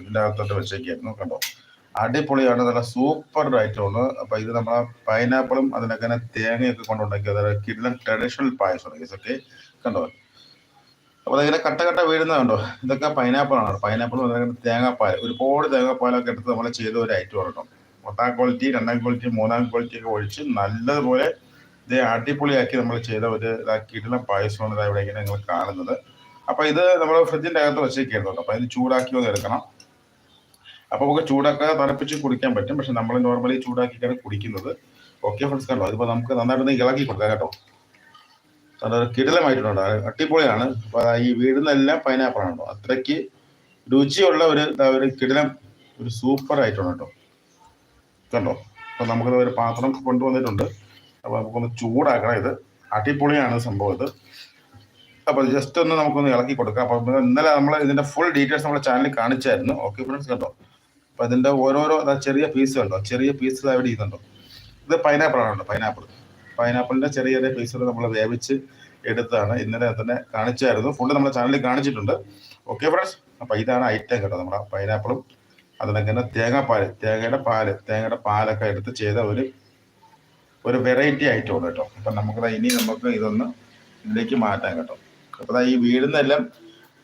ഇതിന്റെ അകത്തോട്ട് വെച്ചേക്കായിരുന്നു. കണ്ടോ അടിപൊളിയാണ് നല്ല സൂപ്പർ ഐറ്റമാണ്. അപ്പൊ ഇത് നമ്മളെ പൈനാപ്പിളും അതിനൊക്കെ തന്നെ തേങ്ങയൊക്കെ കൊണ്ടുണ്ടാക്കി അതായത് കിഡ്ലൻ ട്രഡീഷണൽ പായസമാണ് ഇതൊക്കെ കണ്ടോ? അപ്പൊ അതിങ്ങനെ കട്ട കട്ട വീഴുന്നത് കണ്ടോ? ഇതൊക്കെ പൈനാപ്പിളാണ്. പൈനാപ്പിളും അതിനകത്ത് തേങ്ങാപ്പാൽ ഒരുപാട് തേങ്ങാപ്പാലൊക്കെ എടുത്ത് നമ്മൾ ചെയ്ത ഒരു ഐറ്റം കേട്ടോ. ഒന്നാം ക്വാളിറ്റി രണ്ടാം ക്വാളിറ്റി മൂന്നാം ക്വാളിറ്റി ഒക്കെ ഒഴിച്ച് നല്ലതുപോലെ ഇത് അടിപൊളിയാക്കി നമ്മൾ ചെയ്ത ഒരു കിഡ്ലൻ പായസമാണ് ഇവിടെ ഇങ്ങനെ നിങ്ങൾ കാണുന്നത്. അപ്പൊ ഇത് നമ്മൾ ഫ്രിഡ്ജിന്റെ അകത്ത് വെച്ചേക്കായിരുന്നു കേട്ടോ. അപ്പൊ ഇത് ചൂടാക്കി ഒന്ന് എടുക്കണം. അപ്പൊ നമുക്ക് ചൂടാക്കാതെ തണുപ്പിച്ച് കുടിക്കാൻ പറ്റും. പക്ഷെ നമ്മൾ നോർമലി ചൂടാക്കിയിട്ടാണ് കുടിക്കുന്നത്. ഓക്കെ ഫ്രണ്ട്സ് കണ്ടോ? അതിപ്പോ നമുക്ക് നന്നായിട്ട് ഇളക്കി കൊടുക്കാം കേട്ടോ. കാരണം കിടിലമായിട്ടുണ്ട്? അടിപൊളിയാണ്. അപ്പൊ അതാ ഈ വീടുന്നെല്ലാം കേട്ടോ. അത്രയ്ക്ക് രുചിയുള്ള ഒരു ഒരു കിടിലം ഒരു സൂപ്പർ ആയിട്ടുണ്ട് കേട്ടോ. കണ്ടോ? അപ്പൊ നമുക്ക് ഒരു പാത്രം കൊണ്ടുവന്നിട്ടുണ്ട്. അപ്പൊ നമുക്കൊന്ന് ചൂടാക്കണം ഇത്. അടിപൊളിയാണ് സംഭവം ഇത്. അപ്പൊ ജസ്റ്റ് ഒന്ന് നമുക്കൊന്ന് ഇളക്കി കൊടുക്കാം. അപ്പൊ ഇന്നലെ നമ്മൾ ഇതിന്റെ ഫുൾ ഡീറ്റെയിൽസ് നമ്മുടെ ചാനലിൽ കാണിച്ചായിരുന്നു. ഓക്കെ ഫ്രണ്ട്സ് കേട്ടോ അപ്പൊ അതിന്റെ ഓരോരോ ചെറിയ പീസ് കണ്ടോ? ചെറിയ പീസ് അവിടെ ഇതുണ്ടോ? ഇത് പൈനാപ്പിൾ ആണ് കേട്ടോ പൈനാപ്പിൾ പൈനാപ്പിളിന്റെ ചെറിയ ചെറിയ പീസുകൾ നമ്മൾ വേവിച്ച് എടുത്താണ് ഇന്നലെ തന്നെ കാണിച്ചായിരുന്നു. ഫുള്ള് നമ്മുടെ ചാനലിൽ കാണിച്ചിട്ടുണ്ട്. ഓക്കെ ഫ്രണ്ട്സ് അപ്പൊ ഇതാണ് ഐറ്റം കേട്ടോ നമ്മുടെ പൈനാപ്പിളും അതിനൊക്കെ തന്നെ തേങ്ങാപ്പാൽ തേങ്ങയുടെ പാൽ തേങ്ങയുടെ പാലൊക്കെ എടുത്ത് ചെയ്ത ഒരു ഒരു വെറൈറ്റി ഐറ്റം ഉണ്ട് കേട്ടോ. അപ്പൊ നമുക്ക് ഇനി നമുക്ക് ഇതൊന്ന് ഇതിലേക്ക് മാറ്റാം കേട്ടോ. അപ്പൊ ഈ വീടിന്നെല്ലാം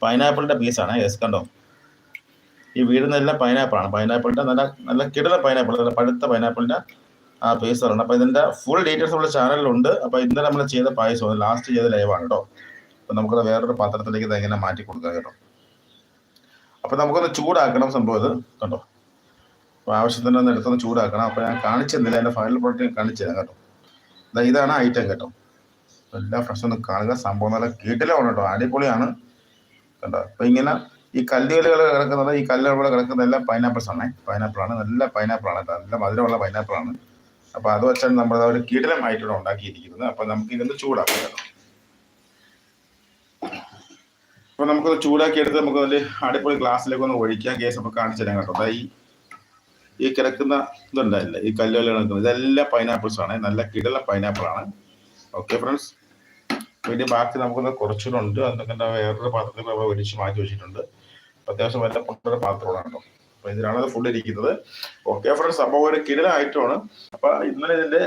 പൈനാപ്പിളിന്റെ പീസാണ് യെസ് കണ്ടോ? ഈ വീടിനെല്ലാം പൈനാപ്പിൾ ആണ്. പൈനാപ്പിളിന്റെ നല്ല നല്ല കിടല പൈനാപ്പിൾ നല്ല പഴുത്ത പൈനാപ്പിളിന്റെ ആ പേസറാണ് അപ്പൊ ഇതിന്റെ ഫുൾ ഡീറ്റെയിൽസ് നമ്മുടെ ചാനലിലുണ്ട് അപ്പൊ ഇന്നലെ നമ്മൾ ചെയ്ത പായസം ലാസ്റ്റ് ചെയ്ത ലൈവാണ് കേട്ടോ അപ്പൊ നമുക്കത് വേറൊരു പാത്രത്തിലേക്ക് ഇത് എങ്ങനെ മാറ്റി കൊടുക്കാം കേട്ടോ. അപ്പൊ നമുക്കൊന്ന് ചൂടാക്കണം സംഭവം ഇത്. കണ്ടോ? അപ്പൊ ആവശ്യത്തിന് ഒന്ന് എടുത്തൊന്ന് ചൂടാക്കണം. അപ്പൊ ഞാൻ കാണിച്ചെന്നില്ല എന്റെ ഫൈനൽ പ്രോഡക്റ്റ് കാണിച്ചു തരാം കേട്ടോ. ദാ ഇതാണ് ഐറ്റം കേട്ടോ. എല്ലാം ഫ്രഷ് ഒന്ന് കാണുക. സംഭവം നല്ല കീട്ടിലാണ് കേട്ടോ അടിപൊളിയാണ്. കണ്ടോ? അപ്പൊ ഇങ്ങനെ ഈ കല്ലുകൾ കിടക്കുന്നത് ഈ കല്ലുകൾ കിടക്കുന്ന എല്ലാം പൈനാപ്പിൾസ് ആണ്. പൈനാപ്പിളാണ് നല്ല പൈനാപ്പിളാണ് നല്ല മധുരമുള്ള പൈനാപ്പിളാണ് അപ്പോൾ അപ്പൊ അത് വെച്ചാണ് നമ്മൾ ഒരു കീടലമായിട്ടാണ് ഉണ്ടാക്കിയിരിക്കുന്നത്. അപ്പൊ നമുക്ക് ഇതൊന്ന് ചൂടാക്കാം അപ്പോൾ അപ്പൊ നമുക്കത് ചൂടാക്കി എടുത്ത് നമുക്ക് അതിൽ അടിപൊളി ഗ്ലാസ്സിലേക്ക് ഒന്ന് ഒഴിക്കാം. ഗ്യാസ് നമുക്ക് കാണിച്ചു തരാം കേട്ടോ. ഈ ഈ കിടക്കുന്ന ഇതുണ്ടായില്ല? ഈ കല്ലുകൾ കിടക്കുന്നത്. ഇതെല്ലാം പൈനാപ്പിൾസ് ആണ്. നല്ല കിടല പൈനാപ്പിൾ ആണ്. ഓക്കെ ഫ്രണ്ട്സ് പിന്നെ ബാക്കി നമുക്കൊന്ന് കുറച്ചുകൂടെ ഉണ്ട്. അതൊക്കെ വേറൊരു പാത്രത്തിൽ ഒഴിച്ച് മാറ്റി വെച്ചിട്ടുണ്ട്. അത്യാവശ്യം വല്ല പൊട്ടൊരു പാത്രമാണ് കേട്ടോ. അപ്പൊ ഇതിലാണ് ഫുഡ് ഇരിക്കുന്നത്. ഓക്കെ ഫ്രണ്ട്സ് സംഭവം ഒരു കിടല ഐറ്റമാണ് അപ്പൊ ഇന്നലെ ഇതിന്റെ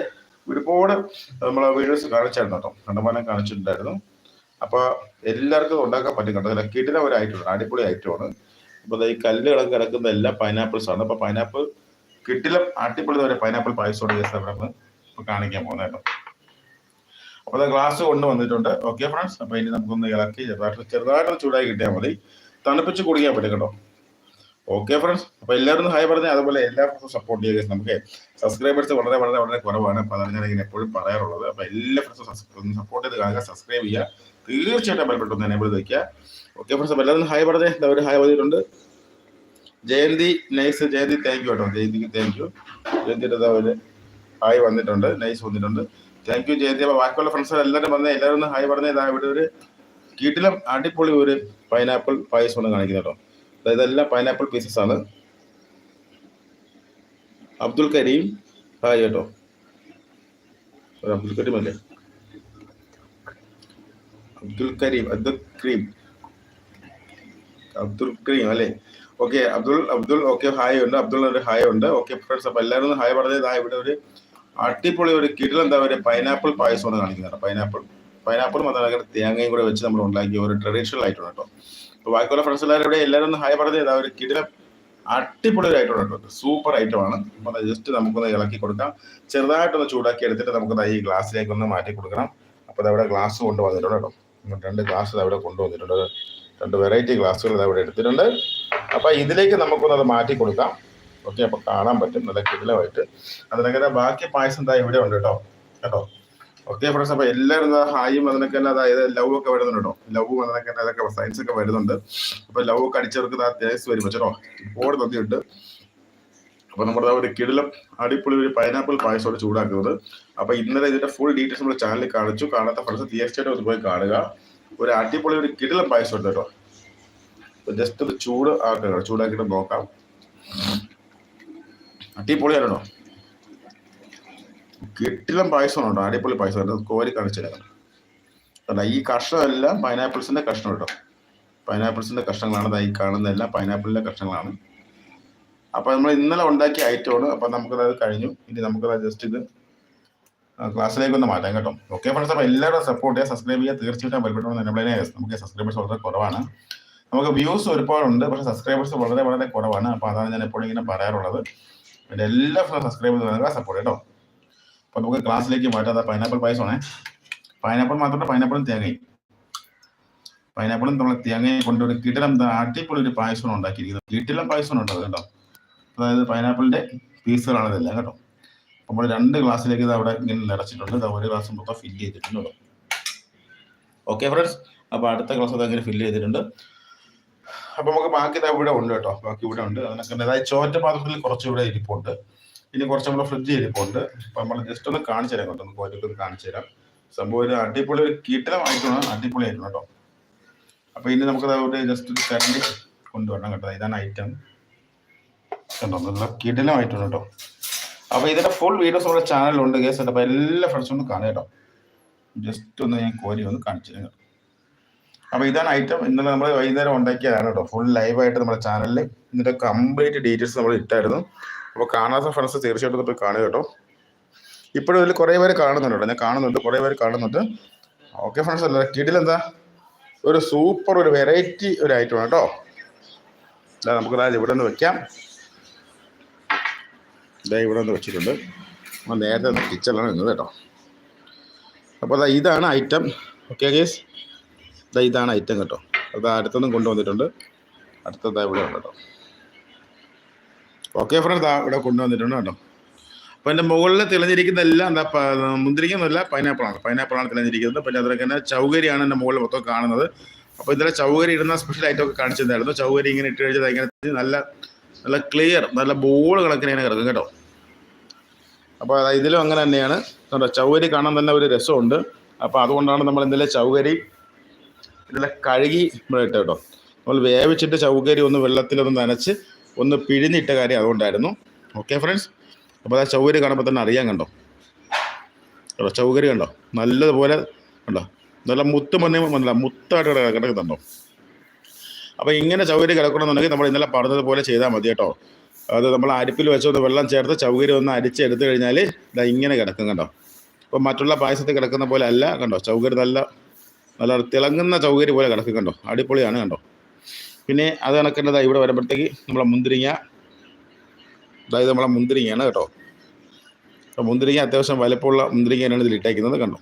ഒരുപാട് നമ്മളെ വീഡിയോസ് കാണിച്ചായിരുന്നു കേട്ടോ. കണ്ടമാനം കാണിച്ചിട്ടുണ്ടായിരുന്നു. അപ്പൊ എല്ലാവർക്കും ഉണ്ടാക്കാൻ പറ്റും കേട്ടോ. കിടില ഒരു ഐറ്റമാണ് അടിപൊളി ഐറ്റമാണ് അപ്പൊ ഈ കല്ലുകളൊക്കെ കിടക്കുന്ന എല്ലാ പൈനാപ്പിൾസ് ആണ്. അപ്പൊ പൈനാപ്പിൾ കിട്ടില്ല അടിപൊളി വരെ പൈനാപ്പിൾ കേസ് നമ്മൾ ഇപ്പൊ കാണിക്കാൻ പോകുന്നത് കേട്ടോ. അപ്പൊ ഗ്ലാസ് കൊണ്ട് വന്നിട്ടുണ്ട്. ഓക്കെ ഫ്രണ്ട്സ് അപ്പൊ ഇനി നമുക്കൊന്ന് ഇളക്കി ചെറുതായിട്ട് ചൂടായി കിട്ടിയാൽ മതി. തണുപ്പിച്ച് കുടിക്കാൻ പറ്റും കേട്ടോ. ഓക്കെ ഫ്രണ്ട്സ് അപ്പൊ എല്ലാവരും ഹായ് പറഞ്ഞ അതുപോലെ എല്ലാ ഫ്രണ്ട്സും സപ്പോർട്ട് ചെയ്യുക നമുക്ക് സബ്സ്ക്രൈബേഴ്സ് വളരെ വളരെ വളരെ കുറവാണ്. അപ്പൊ അതാണ് ഞാൻ ഇങ്ങനെ എപ്പോഴും പറയാറുള്ളത്. അപ്പൊ എല്ലാ ഫ്രണ്ട്സും സപ്പോർട്ട് ചെയ്ത് കാണുക സബ്സ്ക്രൈബ് ചെയ്യുക. തീർച്ചയായിട്ടും ബലപ്പെട്ടു ഒന്ന് എനേബിൾ വയ്ക്കുക ഓക്കെ ഫ്രണ്ട്സ് അപ്പൊ എല്ലാവരും ഹായ് പറഞ്ഞേ. ഒരു ഹായ് പറഞ്ഞിട്ടുണ്ട് Jayanthi nice Jayanthi thank you കേട്ടോ. ജയന്തിക്ക് താങ്ക് യു ജയന്തിയുടെ ഒരു ഹായ് വന്നിട്ടുണ്ട്. നൈസ് വന്നിട്ടുണ്ട്. Thank you Jayanthi. അപ്പൊ ബാക്കിയുള്ള ഫ്രണ്ട്സ് എല്ലാവരും വന്നേ എല്ലാവരും ഹായ് പറഞ്ഞേ ഇതാ ഇവിടെ ഒരു കീട്ടിലും അടിപൊളി ഒരു പൈനാപ്പിൾ പായസമാണ് കാണിക്കുന്നത് കേട്ടോ. അതായത് എല്ലാം പൈനാപ്പിൾ പീസസ് ആണ്. അബ്ദുൽ കരീം ഹായ് കേട്ടോ. അബ്ദുൽ കരീം അല്ലേ? അബ്ദുൽ കരീം അബ്ദുൽ കരീം. അബ്ദുൽ കരീം അല്ലേ? Okay Abdul Abdul okay hi ഉണ്ട്. അബ്ദുൾ ഒരു ഹായ് ഉണ്ട്. ഓക്കെ ഫ്രണ്ട്സ് അപ്പൊ എല്ലാവരും ഹായ് പറഞ്ഞത് ഇവിടെ ഒരു അടിപൊളി ഒരു കിടിലെന്താ ഒരു പൈനാപ്പിൾ പായസമാണ് കാണിക്കുന്നത് പൈനാപ്പിൾ പൈനാപ്പിളും അതങ്ങനെ തേങ്ങയും കൂടെ വെച്ച് നമ്മൾ ഉണ്ടാക്കിയ ഒരു ട്രഡീഷണൽ ആയിട്ടുണ്ട് കേട്ടോ. അപ്പൊ ബാക്കിയുള്ള ഫ്രണ്ട്സ് എല്ലാവരും ഇവിടെ എല്ലാവരും ഒന്ന് ഹായ് പറഞ്ഞത് ഒരു കിടില അടിപൊളി ഒരു ഐറ്റം കേട്ടോ സൂപ്പർ ഐറ്റം ആണ് അപ്പൊ ജസ്റ്റ് നമുക്കൊന്ന് ഇളക്കി കൊടുക്കാം. ചെറുതായിട്ടൊന്ന് ചൂടാക്കി എടുത്തിട്ട് നമുക്ക് ഈ ഗ്ലാസ്സിലേക്ക് ഒന്ന് മാറ്റി കൊടുക്കണം. അപ്പൊ അതവിടെ ഗ്ലാസ് കൊണ്ടുവന്നിട്ടുണ്ട് കേട്ടോ. രണ്ട് ഗ്ലാസ് അവിടെ കൊണ്ടുവന്നിട്ടുണ്ട്. രണ്ട് വെറൈറ്റി ഗ്ലാസ്സുകൾ അവിടെ എടുത്തിട്ടുണ്ട്. അപ്പൊ ഇതിലേക്ക് നമുക്കൊന്ന് അത് മാറ്റി കൊടുക്കാം. ഓക്കെ അപ്പൊ കാണാൻ പറ്റും. നല്ല കിടിലമായിട്ട്. അതിനകത്ത് ബാക്കി പായസം എന്താ ഇവിടെ ഉണ്ട് കേട്ടോ. കേട്ടോ? ഓക്കെ ഫ്രണ്ട്സ് അപ്പൊ എല്ലാവരും ഹായും അതിനൊക്കെ അതായത് ലവ് ഒക്കെ വരുന്നുണ്ട് കേട്ടോ. ലവ് അതിനൊക്കെ അതൊക്കെ സയൻസ് ഒക്കെ വരുന്നുണ്ട്. അപ്പൊ ലവ് ഒക്കെ അടിച്ചവർക്ക് ടേസ്റ്റ് വരും. കേട്ടോ ഒരുപാട് നന്ദിയുണ്ട്. അപ്പൊ നമ്മുടെ ഒരു കിടിലം അടിപൊളി ഒരു പൈനാപ്പിൾ പായസോട് ചൂടാക്കുന്നത്. അപ്പൊ ഇന്നലെ ഇതിന്റെ ഫുൾ ഡീറ്റെയിൽസ് നമ്മുടെ ചാനലിൽ കാണിച്ചു. കാണാത്ത ഫ്രണ്ട്സ് തീർച്ചയായിട്ടും ഒന്ന് പോയി കാണുക. ഒരു അടിപൊളി ഒരു കിടിലം പായസം കേട്ടോ. ജസ്റ്റ് ഒരു ചൂട് ആക്കുക ചൂടാക്കിയിട്ട് നോക്കാം. അടിപൊളിയാണോ കിട്ടിലും പായസം ഉണ്ടോ അടിപൊളി പായസം. കോരി കാണിച്ചില്ല ഈ കഷ്ണമെല്ലാം പൈനാപ്പിൾസിന്റെ കഷ്ണം കേട്ടോ. പൈനാപ്പിൾസിന്റെ കഷ്ണങ്ങളാണ് ഈ കാണുന്ന എല്ലാം പൈനാപ്പിളിന്റെ കഷ്ണങ്ങളാണ്. അപ്പോൾ നമ്മൾ ഇന്നലെ ഉണ്ടാക്കിയ ഐറ്റമാണ് അപ്പോൾ നമുക്കത് കഴിഞ്ഞു. ഇനി നമുക്കത് ജസ്റ്റ് ഇത് ക്ലാസ്സിലേക്ക് ഒന്ന് മാറ്റാം കേട്ടോ. ഓക്കെ ഫ്രണ്ട്സ് അപ്പോൾ എല്ലാവരും സപ്പോർട്ട് ചെയ്യുക സബ്സ്ക്രൈബ് ചെയ്യുക. തീർച്ചയായിട്ടും ബെൽബട്ടൺ നമ്മളതിനെ നമുക്ക് സബ്സ്ക്രൈബേഴ്സ് വളരെ കുറവാണ്. നമുക്ക് വ്യൂസ് ഒരുപാടുണ്ട് പക്ഷേ സബ്സ്ക്രൈബേഴ്സ് വളരെ വളരെ കുറവാണ്. അപ്പോൾ അതാണ് ഞാൻ എപ്പോഴും ഇങ്ങനെ പറയാറുള്ളത്. എല്ലാ സബ്സ്ക്രൈബ് ചെയ്യുക സപ്പോർട്ട് കേട്ടോ. അപ്പോൾ നമുക്ക് ക്ലാസ്സിലേക്ക് മാറ്റാം. പൈനാപ്പിൾ പായസമാണേ പൈനാപ്പിൾ മാത്രമല്ല പൈനാപ്പിളും തേങ്ങയും. പൈനാപ്പിളും നമ്മൾ തേങ്ങയും കൊണ്ടൊരു കിടിലം അടിപൊളി ഒരു പായസമാണ് ഉണ്ടാക്കിയിരിക്കുന്നത്. കിടിലം പായസമാണ് ഉണ്ടത് കേട്ടോ. അതായത് പൈനാപ്പിളിന്റെ പീസുകളാണ് ഇതെല്ലാം കേട്ടോ. നമ്മൾ രണ്ട് ഗ്ലാസ്സിലേക്ക് ഇത് അവിടെ ഇങ്ങനെ നിറച്ചിട്ടുണ്ട്. ഇത് ഒരു ഗ്ലാസ് മൊത്തം ഫില്ല് ചെയ്തിട്ടുണ്ട് ഓക്കെ ഫ്രണ്ട്സ് അപ്പോൾ അടുത്ത ഗ്ലാസ് അത് അങ്ങനെ ഫില്ല് ചെയ്തിട്ടുണ്ട്. അപ്പോൾ നമുക്ക് ബാക്കി ഇതാ ഇവിടെ ഉണ്ട് കേട്ടോ. ബാക്കി ഇവിടെ ഉണ്ട്. അതിനൊക്കെ അതായത് ചോറ്റ പാത്രത്തിൽ കുറച്ച് ഇവിടെ ഇരിപ്പുണ്ട്. ഇനി കുറച്ച് നമ്മൾ ഫ്രിഡ്ജ് ഇരിപ്പുണ്ട്. അപ്പം നമ്മൾ ജസ്റ്റ് ഒന്ന് കാണിച്ചു തരാം കേട്ടോ. ഒന്ന് കോരിട്ട് കാണിച്ചു തരാം. സംഭവം ഒരു അടിപൊളി ഒരു കീട്ടിലായിട്ടാണ് അടിപൊളി ആയിരുന്നു കേട്ടോ. അപ്പൊ ഇനി നമുക്ക് അവിടെ ജസ്റ്റ് ഒരു കരണ്ടി കൊണ്ടുവരണം കേട്ടോ. ഇതാണ് ഐറ്റം കണ്ടോ? നല്ല കിടലമായിട്ടുണ്ട് കേട്ടോ. അപ്പൊ ഇതിന്റെ ഫുൾ വീഡിയോസ് നമ്മുടെ ചാനലിലുണ്ട് കേസ് അപ്പൊ എല്ലാ ഫ്രണ്ട്സും ഒന്ന് കാണുക കേട്ടോ. ജസ്റ്റ് ഒന്ന് ഞാൻ കോരി ഒന്ന് കാണിച്ചു തരാം അപ്പൊ ഇതാണ് ഐറ്റം ഇന്നലെ നമ്മൾ വൈകുന്നേരം ഉണ്ടാക്കിയതാണ് കേട്ടോ. ഫുൾ ലൈവായിട്ട് നമ്മുടെ ചാനലിൽ ഇതിന്റെ കംപ്ലീറ്റ് ഡീറ്റെയിൽസ് നമ്മൾ ഇട്ടായിരുന്നു. അപ്പോൾ കാണാത്ത ഫ്രണ്ട്സ് തീർച്ചയായിട്ടും പോയി കാണുക കേട്ടോ. ഇപ്പോഴും ഇതിൽ കുറേ പേര് കാണുന്നുണ്ട്. കേട്ടോ ഞാൻ കാണുന്നുണ്ട്. കുറേ പേര് കാണുന്നുണ്ട്. ഓക്കെ ഫ്രണ്ട്സ് അല്ല? കിടിലെന്താ ഒരു സൂപ്പർ ഒരു വെറൈറ്റി ഒരു ഐറ്റം ആണ് കേട്ടോ. അല്ല നമുക്ക് അതായത് ഇവിടെ നിന്ന് വെക്കാം. ഇതാ ഇവിടെ നിന്ന് വെച്ചിട്ടുണ്ട്. നമ്മൾ നേരത്തെ കിച്ചണിലാണ് നിന്നത് കേട്ടോ. അപ്പോൾ അതാ ഇതാണ് ഐറ്റം ഓക്കെ കേസ് ഇതാ ഇതാണ് ഐറ്റം കേട്ടോ. അത് അടുത്തൊന്നും കൊണ്ടുവന്നിട്ടുണ്ട്. അടുത്തതാ ഇവിടെ ഉണ്ട് കേട്ടോ. ഓക്കെ ഫ്രണ്ട് ഇവിടെ കൊണ്ടുവന്നിട്ടുണ്ട് കേട്ടോ. അപ്പോൾ എന്റെ മുകളിൽ തെളിഞ്ഞിരിക്കുന്ന എല്ലാം എന്താ മുന്തിരിക്കുന്നല്ല പൈനാപ്പിളാണ് പൈനാപ്പിളാണ് തെളിഞ്ഞിരിക്കുന്നത്. പിന്നെ അതിലൊക്കെ തന്നെ ചൗകരിയാണ് എന്റെ മുകളിൽ മൊത്തം കാണുന്നത്. അപ്പോൾ ഇതിലെ ചൗകരി ഇടുന്ന സ്പെഷ്യൽ ആയിട്ട് ഒക്കെ കാണിച്ചിരുന്നായിരുന്നു. ചൗകരി ഇങ്ങനെ ഇട്ട് കഴിച്ചത് ഇങ്ങനെ നല്ല നല്ല ക്ലിയർ നല്ല ബോൾ കണക്കിന് ഇങ്ങനെ കിടക്കും കേട്ടോ. അപ്പോൾ ഇതിലും അങ്ങനെ തന്നെയാണ്. കേട്ടോ ചൗകരി കാണാൻ തന്നെ ഒരു രസമുണ്ട്. അപ്പോൾ അതുകൊണ്ടാണ് നമ്മൾ ഇന്നലെ ചൗകരി ഇതിലെ കഴുകി ഇട്ട് കേട്ടോ. നമ്മൾ വേവിച്ചിട്ട് ചൗകരി ഒന്ന് വെള്ളത്തിലൊന്ന് നനച്ച് ഒന്ന് പിഴിഞ്ഞിട്ട കാര്യം അതുകൊണ്ടായിരുന്നു. ഓക്കെ ഫ്രണ്ട്സ് അപ്പോൾ ആ ചൗകര്യം കാണുമ്പോൾ തന്നെ അറിയാൻ കണ്ടോ? കേട്ടോ ചൗകര്യം കണ്ടോ? നല്ലതുപോലെ കണ്ടോ? നല്ല മുത്ത് മണ്ണി മണ്ണല്ല മുത്തായിട്ട് കിട- കിടക്കുന്നുണ്ടോ? അപ്പോൾ ഇങ്ങനെ ചൗകര്യം കിടക്കണമെന്നുണ്ടെങ്കിൽ നമ്മൾ ഇന്നലെ പറഞ്ഞതുപോലെ ചെയ്താൽ മതി കേട്ടോ. അത് നമ്മൾ അരിപ്പിൽ വെച്ചൊന്ന് വെള്ളം ചേർത്ത് ചൗകര്യം ഒന്ന് അരിച്ചെടുത്ത് കഴിഞ്ഞാൽ ഇതാ ഇങ്ങനെ കിടക്കും കണ്ടോ? അപ്പോൾ മറ്റുള്ള പായസത്തിൽ കിടക്കുന്ന പോലെ അല്ല കണ്ടോ? ചൗകര്യം നല്ല നല്ല തിളങ്ങുന്ന ചൗകര്യം പോലെ കിടക്കും കണ്ടോ? അടിപൊളിയാണ് കണ്ടോ? പിന്നെ അത് കണക്കേണ്ടതാ ഇവിടെ വരുമ്പോഴത്തേക്ക് നമ്മളെ മുന്തിരിങ്ങ. അതായത് നമ്മളെ മുന്തിരിങ്ങയാണ് കേട്ടോ. അപ്പോൾ മുന്തിരിങ്ങ അത്യാവശ്യം വലുപ്പമുള്ള മുന്തിരിങ്ങയാണ് ഇതിൽ ഇട്ടേക്കുന്നത് കണ്ടോ?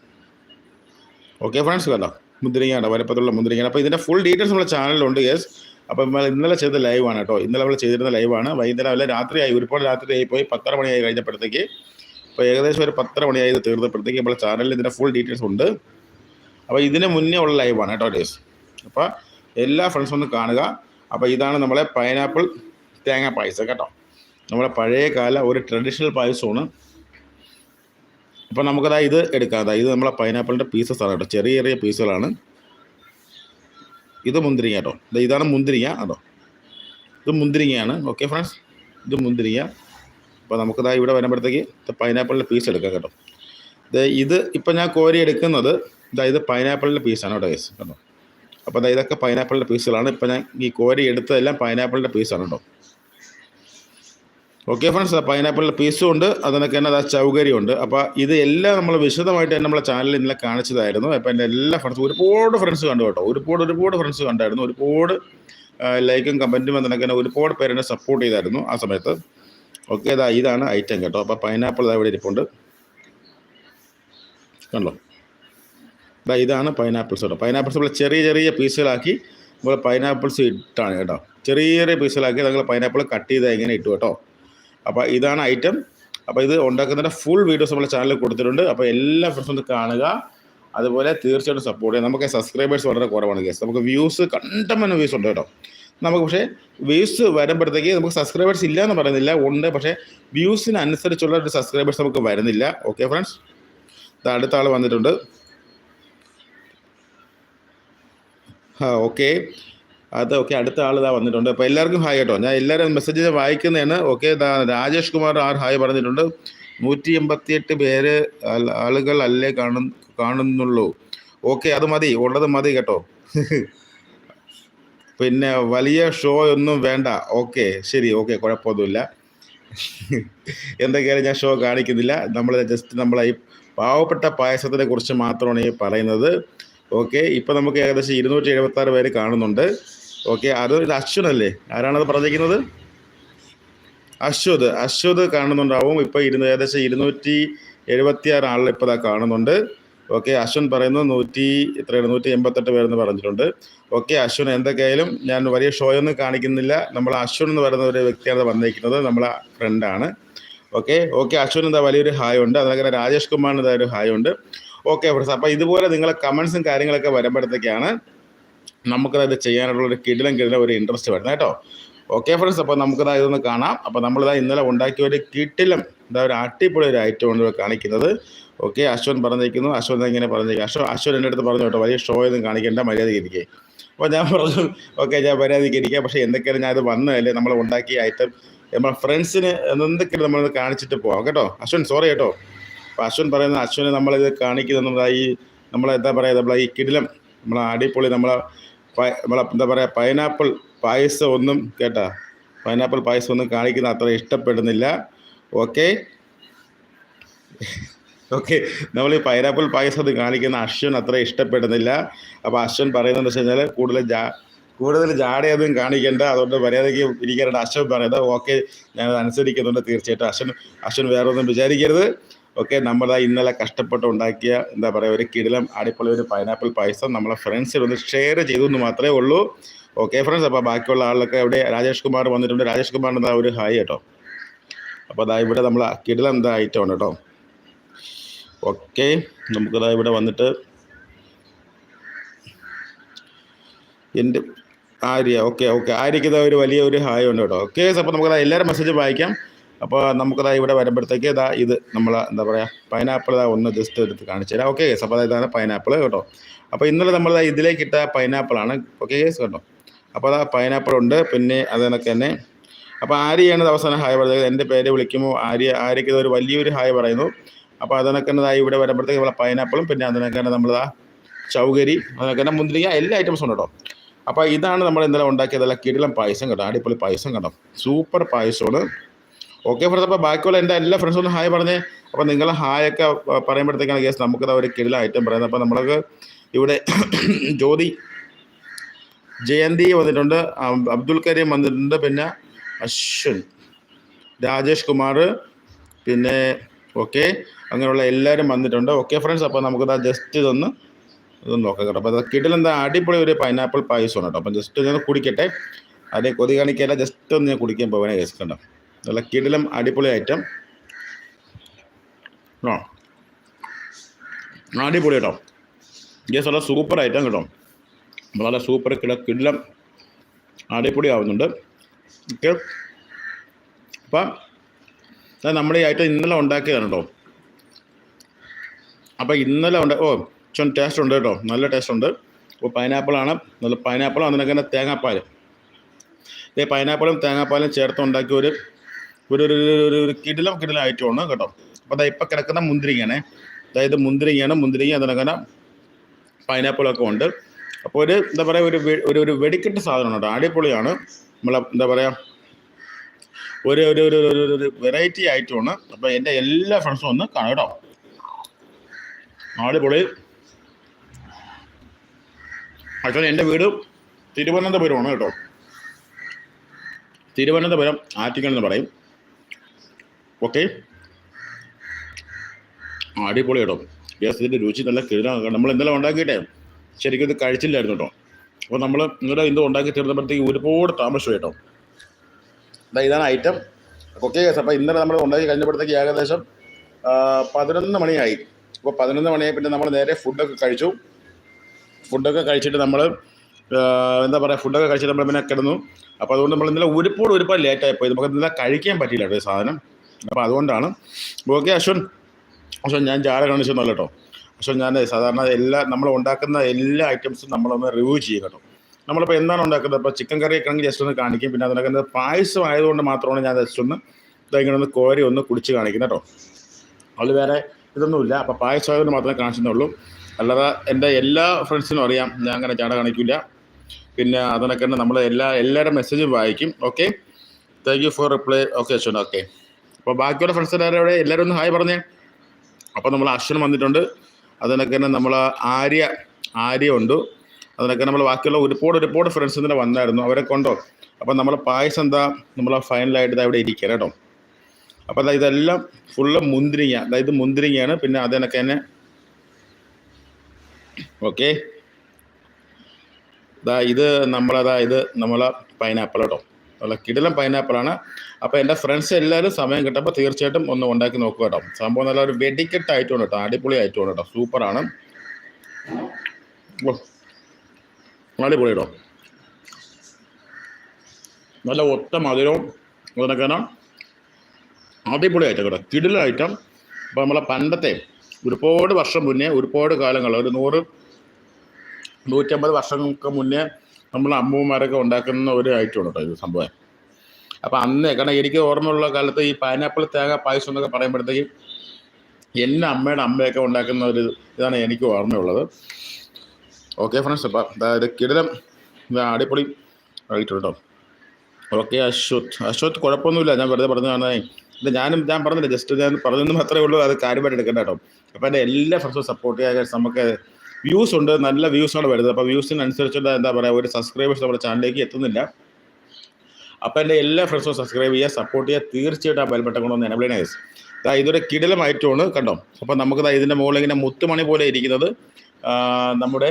ഓക്കെ ഫ്രണ്ട്സ് കണ്ടോ? മുന്തിരിങ്ങയാണ് വലപ്പത്തുള്ള മുന്തിരിങ്ങയാണ്. അപ്പോൾ ഇതിന്റെ ഫുൾ ഡീറ്റെയിൽസ് നമ്മുടെ ചാനലിലുണ്ട് യെസ് അപ്പോൾ നമ്മൾ ഇന്നലെ ചെയ്ത ലൈവാണ് കേട്ടോ. ഇന്നലെ നമ്മൾ ചെയ്തിരുന്ന ലൈവാണ് വൈകുന്നേരം അല്ല രാത്രിയായി ഒരുപാട് രാത്രിയായി പോയി. പത്തര മണിയായി കഴിഞ്ഞപ്പോഴത്തേക്ക്. അപ്പോൾ ഏകദേശം ഒരു പത്തര മണിയായി തീർന്നപ്പോഴത്തേക്ക് നമ്മുടെ ചാനലിൽ ഇതിന്റെ ഫുൾ ഡീറ്റെയിൽസ് ഉണ്ട്. അപ്പോൾ ഇതിന് മുന്നേ ഉള്ള ലൈവാണ് കേട്ടോ ഡേസ് അപ്പോൾ എല്ലാ ഫ്രണ്ട്സും ഒന്ന് കാണുക. അപ്പോൾ ഇതാണ് നമ്മളെ പൈനാപ്പിൾ തേങ്ങ പായസം കേട്ടോ. നമ്മുടെ പഴയ കാല ഒരു ട്രഡീഷണൽ പായസമാണ്. അപ്പോൾ നമുക്കതാ ഇത് എടുക്കാം. അതായത് നമ്മളെ പൈനാപ്പിളിന്റെ പീസസ് ആണ് കേട്ടോ. ചെറിയ ചെറിയ പീസുകളാണ് ഇത് മുന്തിരിങ്ങ കേട്ടോ. ഇതാണ് മുന്തിരിങ്ങ കേട്ടോ. ഇത് മുന്തിരിങ്ങയാണ്. ഓക്കെ ഫ്രണ്ട്സ് ഇത് മുന്തിരിങ്ങ. അപ്പോൾ നമുക്കിതാ ഇവിടെ വരുമ്പോഴത്തേക്ക് പൈനാപ്പിളിന്റെ പീസ് എടുക്കാം കേട്ടോ. ഇത് ഇപ്പം ഞാൻ കോരി എടുക്കുന്നത് ഇതായത് പൈനാപ്പിളിന്റെ പീസാണ് കേട്ടോ കേസ് കേട്ടോ. അപ്പോൾ ഇതൊക്കെ പൈനാപ്പിളിന്റെ പീസുകളാണ് ഇപ്പം ഞാൻ ഈ കോരി എടുത്തതെല്ലാം പൈനാപ്പിളിന്റെ പീസാണ് കേട്ടോ ഓക്കെ ഫ്രണ്ട്സ് പൈനാപ്പിളിന്റെ പീസും ഉണ്ട്. അതിനൊക്കെ തന്നെ അതാ ചൗകര്യം ഉണ്ട്. അപ്പോൾ ഇത് എല്ലാം നമ്മൾ വിശദമായിട്ട് തന്നെ നമ്മളെ ചാനലിൽ ഇന്നലെ കാണിച്ചതായിരുന്നു. അപ്പോൾ എന്റെ എല്ലാ ഫ്രണ്ട്സും ഒരുപാട് ഫ്രണ്ട്സ് കണ്ടു കേട്ടോ. ഒരുപാട് ഒരുപാട് ഫ്രണ്ട്സ് കണ്ടായിരുന്നു. ഒരുപാട് ലൈക്കും കമന്റും അതിനൊക്കെ തന്നെ ഒരുപാട് പേരെന്നെ സപ്പോർട്ട് ചെയ്തായിരുന്നു ആ സമയത്ത്. ഓക്കെ ഇതാ ഇതാണ് ഐറ്റം കേട്ടോ. അപ്പോൾ പൈനാപ്പിൾ ഇവിടെ ഇരിപ്പുണ്ട്. കണ്ടോ? ഇതാണ് പൈനാപ്പിൾസ് കേട്ടോ പൈനാപ്പിൾസ് നമ്മൾ ചെറിയ ചെറിയ പീസുകളാക്കി നമ്മൾ പൈനാപ്പിൾസ് ഇട്ടാണ് കേട്ടോ. ചെറിയ ചെറിയ പീസുകളാക്കി നമ്മൾ പൈനാപ്പിൾ കട്ട് ചെയ്ത് ഇങ്ങനെ ഇട്ടു കേട്ടോ. അപ്പോൾ ഇതാണ് ഐറ്റം അപ്പോൾ ഇത് ഉണ്ടാക്കുന്നതിന്റെ ഫുൾ വീഡിയോസ് നമ്മുടെ ചാനലിൽ കൊടുത്തിട്ടുണ്ട്. അപ്പോൾ എല്ലാ ഫ്രണ്ട്സും ഒന്ന് കാണുക. അതുപോലെ തീർച്ചയായിട്ടും സപ്പോർട്ട് ചെയ്യാം നമുക്ക് സബ്സ്ക്രൈബേഴ്സ് വളരെ കുറവാണ് കേസ് നമുക്ക് വ്യൂസ് കണ്ടമെന്ന് വ്യൂസ് ഉണ്ട് കേട്ടോ. നമുക്ക് പക്ഷേ വ്യൂസ് വരുമ്പോഴത്തേക്ക് നമുക്ക് സബ്സ്ക്രൈബേഴ്സ് ഇല്ല എന്ന് പറയുന്നില്ല. ഉണ്ട് പക്ഷേ വ്യൂസിനനുസരിച്ചുള്ള ഒരു സബ്സ്ക്രൈബേഴ്സ് നമുക്ക് വരുന്നില്ല. ഓക്കെ ഫ്രണ്ട്സ് അടുത്ത ആൾ വന്നിട്ടുണ്ട് ആ ഓക്കെ അത് ഓക്കെ അടുത്ത ആൾ ഇതാ വന്നിട്ടുണ്ട്. അപ്പോൾ എല്ലാവർക്കും ഹായ് കേട്ടോ. ഞാൻ എല്ലാവരും മെസ്സേജ് വായിക്കുന്നതാണ്. Okay Rajesh Kumar R hi പറഞ്ഞിട്ടുണ്ട്. നൂറ്റി എൺപത്തിയെട്ട് പേര് ആളുകൾ അല്ലേ കാണു കാണുന്നുള്ളൂ. ഓക്കെ അത് മതി. ഉള്ളത് മതി കേട്ടോ. പിന്നെ വലിയ ഷോ ഒന്നും വേണ്ട. ഓക്കെ ശരി. ഓക്കെ കുഴപ്പമൊന്നുമില്ല. എന്തൊക്കെയാലും ഞാൻ ഷോ കാണിക്കുന്നില്ല. നമ്മൾ ജസ്റ്റ് നമ്മളെ ഈ പാവപ്പെട്ട പായസത്തിനെ കുറിച്ച് മാത്രമാണ് ഈ പറയുന്നത്. ഓക്കെ ഇപ്പം നമുക്ക് ഏകദേശം ഇരുന്നൂറ്റി എഴുപത്തി ആറ് പേര് കാണുന്നുണ്ട്. ഓക്കെ അത് ഇത് അശ്വനല്ലേ ആരാണത് പറഞ്ഞിരിക്കുന്നത്? അശ്വത് അശ്വത് കാണുന്നുണ്ടാവും. ഇപ്പോൾ ഇരുന്ന് ഏകദേശം ഇരുന്നൂറ്റി എഴുപത്തി ആറ് ആളുകൾ ഇപ്പോൾ കാണുന്നുണ്ട്. ഓക്കെ അശ്വൻ പറയുന്നത് നൂറ്റി എത്രയാണ്? നൂറ്റി എൺപത്തെട്ട് പേരെന്ന് പറഞ്ഞിട്ടുണ്ട്. ഓക്കെ അശ്വൻ എന്തൊക്കെയായാലും ഞാൻ വലിയ ഷോയൊന്നും കാണിക്കുന്നില്ല. നമ്മൾ അശ്വൻ എന്ന് പറയുന്ന ഒരു വ്യക്തിയാണ് വന്നിരിക്കുന്നത്. നമ്മളെ ഫ്രണ്ടാണ് ഓക്കെ ഓക്കെ അശ്വൻ എന്താ വലിയൊരു ഹായ് ഉണ്ട്. അതുപോലെ രാജേഷ് കുമാറിന് ഒരു ഹായ് ഉണ്ട്. ഓക്കെ ഫ്രണ്ട്സ് അപ്പോൾ ഇതുപോലെ നിങ്ങളെ കമൻസും കാര്യങ്ങളൊക്കെ വരുമ്പോഴത്തേക്കാണ് നമുക്കത് ചെയ്യാനുള്ള ഒരു കിടിലം കിടിലം ഒരു ഇൻട്രസ്റ്റ് വരുന്നത് കേട്ടോ. ഓക്കെ ഫ്രണ്ട്സ് അപ്പോൾ നമുക്കതാ ഇതൊന്ന് കാണാം. അപ്പോൾ നമ്മളിതാ ഇന്നലെ ഉണ്ടാക്കിയ ഒരു കിട്ടിലും എന്താ ഒരു അടിപൊളി ഒരു ഐറ്റം കൊണ്ട് കാണിക്കുന്നത്. ഓക്കെ അശ്വൻ പറഞ്ഞിരിക്കുന്നു. അശ്വൻ ഇങ്ങനെ പറഞ്ഞിരിക്കുന്നു. അശ്വൻ അശ്വൻ എന്റെ അടുത്ത് പറഞ്ഞു കേട്ടോ വലിയ ഷോ ഒന്നും കാണിക്കേണ്ട മര്യാദയ്ക്ക് ഇരിക്കേ അപ്പോൾ ഞാൻ പറഞ്ഞു ഓക്കെ ഞാൻ മര്യാദയ്ക്ക് പക്ഷേ എന്തൊക്കെയാണ് ഞാൻ അത് വന്നതല്ലേ നമ്മൾ ഉണ്ടാക്കിയ ഐറ്റം നമ്മളെ ഫ്രണ്ട്സിന് എന്തൊക്കെയാണ് നമ്മളത് കാണിച്ചിട്ട് പോവാം. കേട്ടോ അശ്വൻ സോറി കേട്ടോ. അപ്പോൾ അശ്വൻ പറയുന്ന അശ്വന് നമ്മളിത് കാണിക്കുന്നത് ഈ നമ്മളെ എന്താ പറയുക നമ്മളെ ഈ കിടിലം നമ്മളെ അടിപൊളി നമ്മളെ നമ്മളെ എന്താ പറയുക പൈനാപ്പിൾ പായസം ഒന്നും കേട്ടാ? പൈനാപ്പിൾ പായസം ഒന്നും കാണിക്കുന്ന അത്ര ഇഷ്ടപ്പെടുന്നില്ല. ഓക്കെ ഓക്കെ നമ്മൾ ഈ പൈനാപ്പിൾ പായസം കാണിക്കുന്ന അശ്വൻ അത്ര ഇഷ്ടപ്പെടുന്നില്ല. അപ്പോൾ അശ്വൻ പറയുന്നത് വെച്ച് കഴിഞ്ഞാൽ കൂടുതൽ ജാ കൂടുതൽ ജാടയൊന്നും കാണിക്കേണ്ട. അതുകൊണ്ട് മര്യാദയ്ക്ക് ഇരിക്കാറുണ്ട് അശ്വൻ പറയുന്നത് ഓക്കെ ഞാനത് അനുസരിക്കുന്നുണ്ട് തീർച്ചയായിട്ടും. അശ്വൻ അശ്വൻ വേറെ ഒന്നും വിചാരിക്കരുത്. ഓക്കെ നമ്മൾ ഇന്നലെ കഷ്ടപ്പെട്ട് ഉണ്ടാക്കിയ എന്താ പറയുക ഒരു കിടിലം അടിപൊളി ഒരു പൈനാപ്പിൾ പായസം നമ്മളെ ഫ്രണ്ട്സിൽ ഒന്ന് ഷെയർ ചെയ്തു എന്ന് മാത്രമേ ഉള്ളൂ. ഓക്കെ ഫ്രണ്ട്സ് അപ്പോൾ ബാക്കിയുള്ള ആളൊക്കെ ഇവിടെ രാജേഷ് കുമാർ വന്നിട്ടുണ്ട്. രാജേഷ് കുമാർ എന്താ ഒരു ഹായ് കേട്ടോ. അപ്പോൾ അതാ ഇവിടെ നമ്മൾ കിടിലം എന്താ ഐറ്റം ഉണ്ട് കേട്ടോ. ഓക്കെ നമുക്കതാ ഇവിടെ വന്നിട്ട് എന്റെ ആര്യ? ഓക്കെ ഓക്കെ ആര്യക്ക് ഇതാ ഒരു വലിയ ഒരു ഹായ് ഉണ്ട് കേട്ടോ. ഓക്കെ അപ്പോൾ നമുക്കതാ എല്ലാവരും മെസ്സേജ് വായിക്കാം. അപ്പോൾ നമുക്കതാ ഇവിടെ വരുമ്പോഴത്തേക്ക് ഇതാ ഇത് നമ്മൾ എന്താ പറയുക പൈനാപ്പിൾ ഇതാ ഒന്ന് ജസ്റ്റ് എടുത്ത് കാണിച്ചു തരാം. ഓക്കെ കേസ് അപ്പോൾ ഇതാണ് പൈനാപ്പിൾ കേട്ടോ. അപ്പോൾ ഇന്നലെ നമ്മൾ ഇതിലേക്ക് ഇട്ട പൈനാപ്പിളാണ് ഓക്കെ കേസ് കേട്ടോ. അപ്പോൾ അതാ പൈനാപ്പിൾ ഉണ്ട്. പിന്നെ അത് കണക്ക് തന്നെ അപ്പോൾ ആര്യയാണ് അവസാനം ഹായ് പറയുന്നത്. എന്റെ പേര് വിളിക്കുമ്പോൾ ആര്യ ആര്യക്ക് ഇതൊരു വലിയൊരു ഹായ് പറയുന്നു. അപ്പോൾ അതിനൊക്കെ തന്നെ ഇവിടെ വരുമ്പോഴത്തേക്ക് നമ്മളെ പൈനാപ്പിളും പിന്നെ അതിനൊക്കെ തന്നെ നമ്മളിതാ ചൗകരി അതിനൊക്കെ തന്നെ മുന്തിരിങ്ങ എല്ലാ ഐറ്റംസും ഉണ്ട്? കേട്ടോ അപ്പോൾ ഇതാണ് നമ്മൾ ഇന്നലെ ഉണ്ടാക്കിയതല്ല കിടിലം പായസം കേട്ടോ. അടിപൊളി പായസം കേട്ടോ. സൂപ്പർ പായസമാണ്. ഓക്കെ ഫ്രണ്ട്സ് അപ്പോൾ ബാക്കിയുള്ള എന്റെ എല്ലാ ഫ്രണ്ട്സും ഒന്ന് ഹായ് പറഞ്ഞേ. അപ്പോൾ നിങ്ങൾ ഹായ് ഒക്കെ പറയുമ്പോഴത്തേക്കാണ് കേസ് നമുക്കത് ഒരു കിടിലം ഐറ്റം പറയുന്നത്. അപ്പോൾ നമ്മൾക്ക് ഇവിടെ ജ്യോതി ജയന്തി വന്നിട്ടുണ്ട് അബ്ദുൽ കരീം വന്നിട്ടുണ്ട് പിന്നെ അശ്വിൻ രാജേഷ് കുമാർ പിന്നെ ഓക്കെ അങ്ങനെയുള്ള എല്ലാവരും വന്നിട്ടുണ്ട്. ഓക്കെ ഫ്രണ്ട്സ് അപ്പോൾ നമുക്കത് ജസ്റ്റ് ഇതൊന്ന് ഇതൊന്ന് നോക്കാം കേട്ടോ. അപ്പോൾ അത് എന്താ അടിപൊളി ഒരു പൈനാപ്പിൾ പായസമാണ് കേട്ടോ. അപ്പം ജസ്റ്റ് ഇതൊന്ന് കുടിക്കട്ടെ. അതേ കൊതി കാണിക്കല്ല ജസ്റ്റ് ഒന്ന് ഞാൻ കുടിക്കാൻ പോകാനേ കേസ് കണ്ടോ? നല്ല കിടിലം അടിപൊളി ഐറ്റം ആ. അടിപൊളി കേട്ടോ. യെസ് നല്ല സൂപ്പർ ഐറ്റം കേട്ടോ. വളരെ സൂപ്പർ കിട കിടിലം അടിപൊളി ആവുന്നുണ്ട്. ഓക്കെ അപ്പം നമ്മൾ ഈ ഐറ്റം ഇന്നലെ ഉണ്ടാക്കിയതാണ് കേട്ടോ. അപ്പോൾ ഇന്നലെ ഉണ്ട് ഓ ചൊൻ ടേസ്റ്റ് ഉണ്ട് കേട്ടോ. നല്ല ടേസ്റ്റ് ഉണ്ട്. അപ്പോൾ പൈനാപ്പിളാണ് നല്ല പൈനാപ്പിളും അതിനൊക്കെ തന്നെ തേങ്ങാപ്പാൽ ഈ പൈനാപ്പിളും തേങ്ങാപ്പാലും ചേർത്ത് ഉണ്ടാക്കിയ ഒരു ഒരു ഒരു ഒരു- കിടിലം കിടിലം ഐറ്റമാണ് കേട്ടോ. അപ്പോൾ അതാ ഇപ്പം കിടക്കുന്ന മുന്തിരിങ്ങയാണ്. അതായത് മുന്തിരിങ്ങയാണ് മുന്തിരിങ്ങ അതിനൊക്കെ തന്നെ പൈനാപ്പിളൊക്കെ ഉണ്ട്. അപ്പോൾ ഒരു എന്താ പറയുക ഒരു ഒരു ഒരു വെടിക്കെട്ട് സാധനമാണ് കേട്ടോ. അടിപൊളിയാണ്. നമ്മളെ എന്താ പറയുക ഒരു ഒരു ഒരു ഒരു- വെറൈറ്റി ഐറ്റമാണ് അപ്പോൾ എന്റെ എല്ലാ ഫ്രണ്ട്സും ഒന്ന് കാണാം കേട്ടോ. അടിപൊളി. ആക്ച്വലി എന്റെ വീട് തിരുവനന്തപുരമാണ് കേട്ടോ. തിരുവനന്തപുരം ആറ്റിക്കൽ എന്ന് പറയും. ഓക്കെ. അടിപൊളി കേട്ടോ ഗ്യാസ് ഇതിന്റെ രുചി നല്ല കിഴാണ് നമ്മൾ ഇന്നലെ ഉണ്ടാക്കിയിട്ടേ ശരിക്കും ഇത് കഴിച്ചില്ലായിരുന്നു കേട്ടോ. അപ്പോൾ നമ്മൾ ഇന്നലെ ഇന്ന് ഉണ്ടാക്കി തീർന്നപ്പോഴത്തേക്ക് ഒരുപാട് താമസം കേട്ടോ. ദാ ഇതാണ് ഐറ്റം ഓക്കെ ഗ്യാസ് അപ്പോൾ ഇന്നലെ നമ്മൾ ഉണ്ടാക്കി കഴിഞ്ഞപ്പോഴത്തേക്ക് ഏകദേശം പതിനൊന്ന് മണിയായി. അപ്പോൾ പതിനൊന്ന് മണിയായി പിന്നെ നമ്മൾ നേരെ ഫുഡൊക്കെ കഴിച്ചു. ഫുഡൊക്കെ കഴിച്ചിട്ട് നമ്മൾ എന്താ പറയുക ഫുഡൊക്കെ കഴിച്ചിട്ട് നമ്മൾ പിന്നെ കിടന്നു. അപ്പോൾ അതുകൊണ്ട് നമ്മൾ ഇന്നലെ ഒരുപാട് ഒരുപാട് ലേറ്റായി പോയി. നമുക്ക് ഇന്നലെ കഴിക്കാൻ പറ്റിയില്ല കേട്ടോ സാധനം. അപ്പോൾ അതുകൊണ്ടാണ്. ഓക്കെ അശ്വൻ. അശ്വൻ ഞാൻ ജാല കാണിച്ചെന്നല്ല കേട്ടോ. അശ്വൻ ഞാൻ സാധാരണ എല്ലാ നമ്മൾ ഉണ്ടാക്കുന്ന എല്ലാ ഐറ്റംസും നമ്മളൊന്ന് റിവ്യൂ ചെയ്യുക കേട്ടോ. നമ്മളിപ്പോൾ എന്താണ് ഉണ്ടാക്കുന്നത്? ഇപ്പോൾ ചിക്കൻ കറി ഒക്കെ ആണെങ്കിൽ ജസ്റ്റ് ഒന്ന് കാണിക്കും. പിന്നെ അതിനൊക്കെ പായസം ആയതുകൊണ്ട് മാത്രമാണ് ഞാൻ ജസ്റ്റ് ഒന്ന് ഇതെങ്ങനെ ഒന്ന് കോരി ഒന്ന് കുടിച്ച് കാണിക്കുന്നത് കേട്ടോ. അതിൽ വേറെ ഇതൊന്നുമില്ല. അപ്പോൾ പായസം ആയതുകൊണ്ട് മാത്രമേ കാണിച്ചെന്നുള്ളൂ. അല്ലാതെ എന്റെ എല്ലാ ഫ്രണ്ട്സിനും അറിയാം. ഞാൻ അങ്ങനെ ചാട കാണിക്കില്ല പിന്നെ അതിനൊക്കെ തന്നെ നമ്മൾ എല്ലാ എല്ലാവരുടെ മെസ്സേജും വായിക്കും. Okay thank you for reply okay Ashwan okay അപ്പോൾ ബാക്കിയുള്ള ഫ്രണ്ട്സ് എല്ലാവരും അവിടെ എല്ലാവരും ഒന്ന് ഹായ് പറഞ്ഞേ. അപ്പോൾ നമ്മൾ അശ്വൻ വന്നിട്ടുണ്ട്. അതിനൊക്കെ തന്നെ നമ്മൾ ആര്യ ആര്യ ഉണ്ട്. അതിനൊക്കെ നമ്മൾ ബാക്കിയുള്ള ഒരുപാട് ഒരുപാട് ഫ്രണ്ട്സ് ഇന്നലെ വന്നായിരുന്നു. അവരെ കൊണ്ടോ? അപ്പം നമ്മൾ പായസം എന്താ? നമ്മൾ ഫൈനലായിട്ട് ഇതാ ഇവിടെ ഇരിക്കുക കേട്ടോ. അപ്പോൾ അതായത് ഇതെല്ലാം ഫുള്ള് മുന്തിരിങ്ങ. അതായത് മുന്തിരിങ്ങയാണ്. പിന്നെ അതിനൊക്കെ തന്നെ ഓക്കെ ഇതാ ഇത് നമ്മളതാ ഇത് നമ്മളെ പൈനാപ്പിൾ കേട്ടോ. നല്ല കിടിലം പൈനാപ്പിളാണ് അപ്പോൾ എന്റെ ഫ്രണ്ട്സ് എല്ലാവരും സമയം കിട്ടുമ്പോൾ തീർച്ചയായിട്ടും ഒന്ന് ഉണ്ടാക്കി നോക്കുക കേട്ടോ. സംഭവം നല്ല ഒരു വെടിക്കെട്ട് ആയിട്ടുണ്ട് കേട്ടോ. അടിപൊളി ആയിട്ടുണ്ട് കേട്ടോ സൂപ്പറാണ് അടിപൊളി കേട്ടോ. നല്ല ഒത്ത മധുരവും അതിനൊക്കെ അടിപൊളി ഐറ്റം കേട്ടോ. കിടില ഐറ്റം നമ്മളെ പണ്ടത്തെ ഒരുപാട് വർഷം മുന്നേ ഒരുപാട് കാലങ്ങൾ ഒരു നൂറ് നൂറ്റമ്പത് വർഷങ്ങൾക്ക് മുന്നേ നമ്മൾ അമ്മൂമാരൊക്കെ ഉണ്ടാക്കുന്ന ഒരു ഐറ്റമാണ് കേട്ടോ ഇത് സംഭവം. അപ്പം അന്ന് കാരണം എനിക്ക് ഓർമ്മയുള്ള കാലത്ത് ഈ പൈനാപ്പിൾ തേങ്ങ പായസം എന്നൊക്കെ പറയുമ്പോഴത്തേക്കും എന്റെ അമ്മയുടെ അമ്മയൊക്കെ ഉണ്ടാക്കുന്ന ഒരു ഇതാണ് എനിക്ക് ഓർമ്മയുള്ളത്. ഓക്കെ ഫ്രണ്ട്സ് അപ്പം അതായത് കിടിലം അടിപൊളി ആയിട്ടുണ്ടോ ഓക്കെ അശ്വത്. അശ്വത് കുഴപ്പമൊന്നുമില്ല. ഞാൻ വെറുതെ പറഞ്ഞതാണ് ഇത് ഞാനും ഞാൻ പറഞ്ഞില്ല ജസ്റ്റ് ഞാൻ പറഞ്ഞെന്ന് മാത്രമേ ഉള്ളൂ അത് കാര്യമായിട്ട് എടുക്കേണ്ട കേട്ടോ. അപ്പം എന്റെ എല്ലാ ഫ്രണ്ട്സും സപ്പോർട്ട് ചെയ്യാൻ നമുക്ക് വ്യൂസ് ഉണ്ട് നല്ല വ്യൂസ് ആണ് വരുന്നത്. അപ്പോൾ വ്യൂസിനനുസരിച്ചുള്ള എന്താ പറയുക ഒരു സബ്സ്ക്രൈബേഴ്സ് നമ്മുടെ ചാനലിലേക്ക് എത്തുന്നില്ല. അപ്പോൾ എന്റെ എല്ലാ ഫ്രണ്ട്സും സബ്സ്ക്രൈബ് ചെയ്യുക സപ്പോർട്ട് ചെയ്യുക. തീർച്ചയായിട്ടും ആ ബെൽബട്ടം കൊണ്ടൊന്ന് എനബിൾ നൈസ് ഇതാ ഇതൊരു കിടിലമായിട്ടാണ് കണ്ടോ? അപ്പോൾ നമുക്ക് ഇതിന്റെ മുകളിൽ ഇങ്ങനെ മുത്തുമണി പോലെ ഇരിക്കുന്നത് നമ്മുടെ